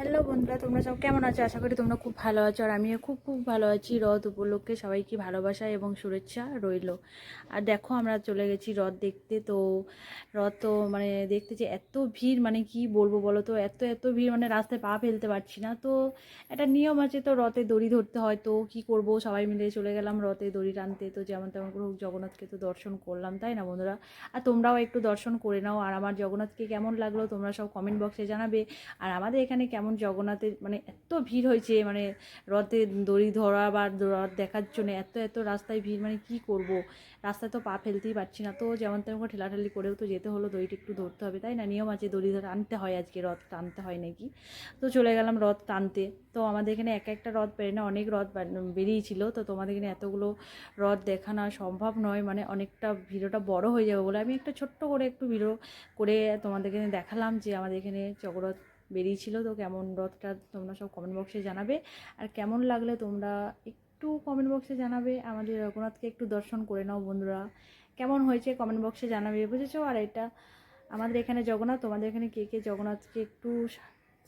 Hello বন্ধুরা, তোমরা সব কেমন আছো? আশা করি তোমরা খুব ভালো আছো আর আমিও খুব খুব ভালো আছি। রথ উপলক্ষে সবাইকে ভালোবাসা এবং শুভেচ্ছা রইল। আর দেখো, আমরা চলে গেছি রথ দেখতে। তো রথ তো মানে দেখতে যে এত ভিড় মানে কি বলব বলো তো? এত এত ভিড় মানে রাস্তায় পা ফেলতে পারছি না। তো একটা নিয়ম আছে তো, রথে দড়ি ধরতে হয়। তো কি করব? সবাই মিলে চলে গেলাম রথে দড়ি টানতে। তো যেমন তেমন করে জগন্নাথকে তো দর্শন করলাম, তাই না বন্ধুরা? আর তোমরাও একটু দর্শন করে নাও। আর আমার জগন্নাথকে কেমন লাগল, তোমরা সব কমেন্ট বক্সে জানাবে। আর আমাদের এখানে কেমন জগন্নাথের মানে এত ভিড় হয়েছে মানে রথে দড়ি ধরা বা রথ দেখার জন্য এত এত রাস্তায় ভিড় মানে কি করব? রাস্তায় তো পা ফেলতেই পারছি না, তো যেমন তেমন ঠেলাঠালি করেও তো যেতে হলো, দড়িটা একটু ধরতে হবে, তাই না? নিয়ম আছে দড়ি ধরে আনতে হয় আজকে, রথ টানতে হয় নাকি? তো চলে গেলাম রথ টানতে, তো আমাদের এখানে এক একটা রথ বেড়ে না অনেক রথ বেরিয়েছিল, তো তোমাদের এখানে এতগুলো রথ দেখানো সম্ভব নয় মানে অনেকটা ভিডিওটা বড় হয়ে যাবে বলে আমি একটা ছোট্ট করে একটু ভিডিও করে তোমাদের এখানে দেখালাম যে আমাদের এখানে জগরথ বেরিয়েছিল, তো কেমন রথটা তোমরা সব কমেন্ট বক্সে জানাবে। আর কেমন লাগলে তোমরা একটু কমেন্ট বক্সে জানাবে। আমাদের রঘুনাথকে একটু দর্শন করে নাও বন্ধুরা। কেমন হয়েছে কমেন্ট বক্সে জানাবে, বুঝেছ? আর এটা আমাদের এখানে জগন্নাথ, তোমাদের এখানে কে কে জগন্নাথকে একটু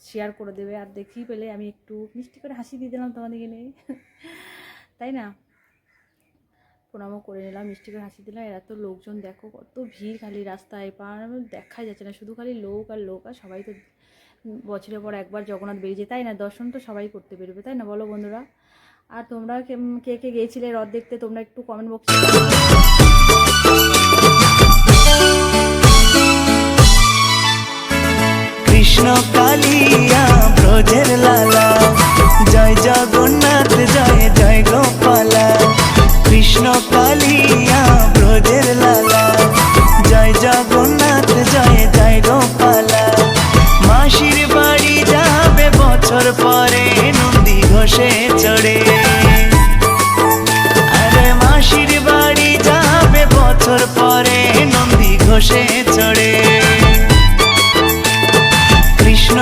শেয়ার করে দেবে? আর দেখি পেলে আমি একটু মিষ্টি করে হাসি দিয়ে দিলাম তোমাদের এখানে। তাই না? প্রণামও করে নিলাম, মিষ্টি করে হাসি দিলাম। এরা তো লোকজন, দেখো কত ভিড় খালি রাস্তায়। পা দেখাই যাচ্ছে না, শুধু খালি লোক আর লোক, আর সবাই তো বছরের পর একবার জগন্নাথ বেরিয়েছে। তাই না? দর্শন তো সবাই করতে বেরোবে তাই না? বলো বন্ধুরা। আর তোমরা কে- কে গিয়েছিলে রথ দেখতে? তোমরা একটু কমেন্ট বক্সে কৃষ্ণ কালিয়া, ব্রজের লালা। জয় জগন্নাথ, জয় জয় ঘোষে চড়ে। আরে মাসির বাড়ি যাবে বছর পরে নন্দী ঘষে চড়ে। কৃষ্ণ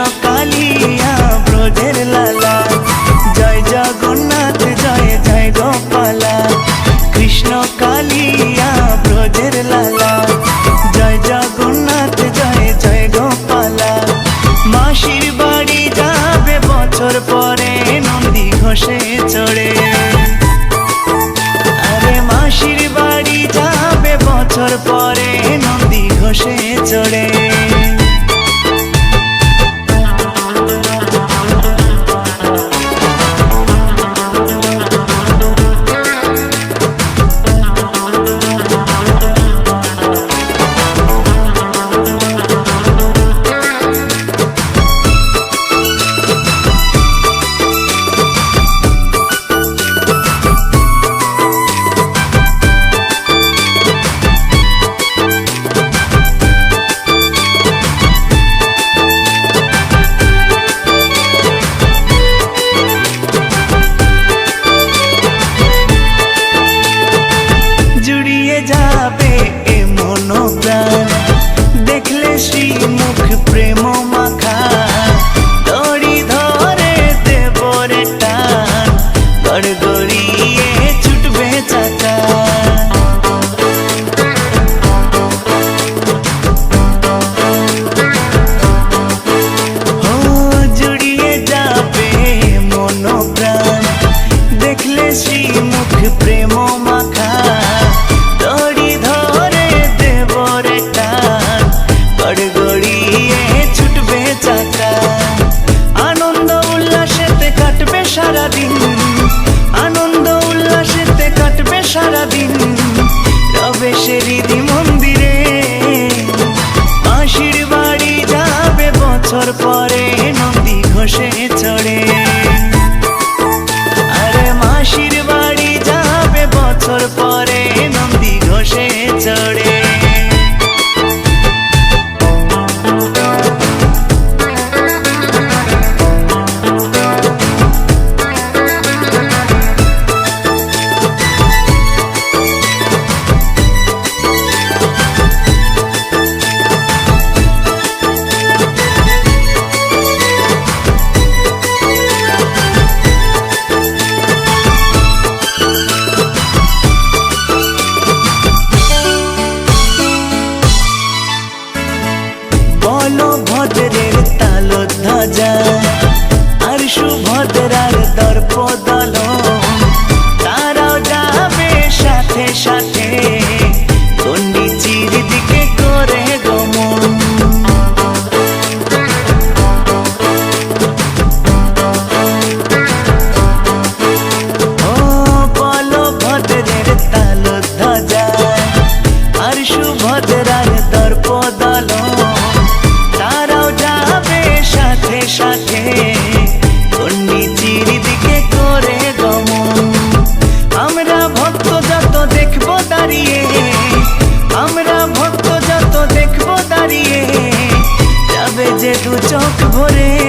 চোখ ভরে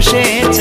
বসেছ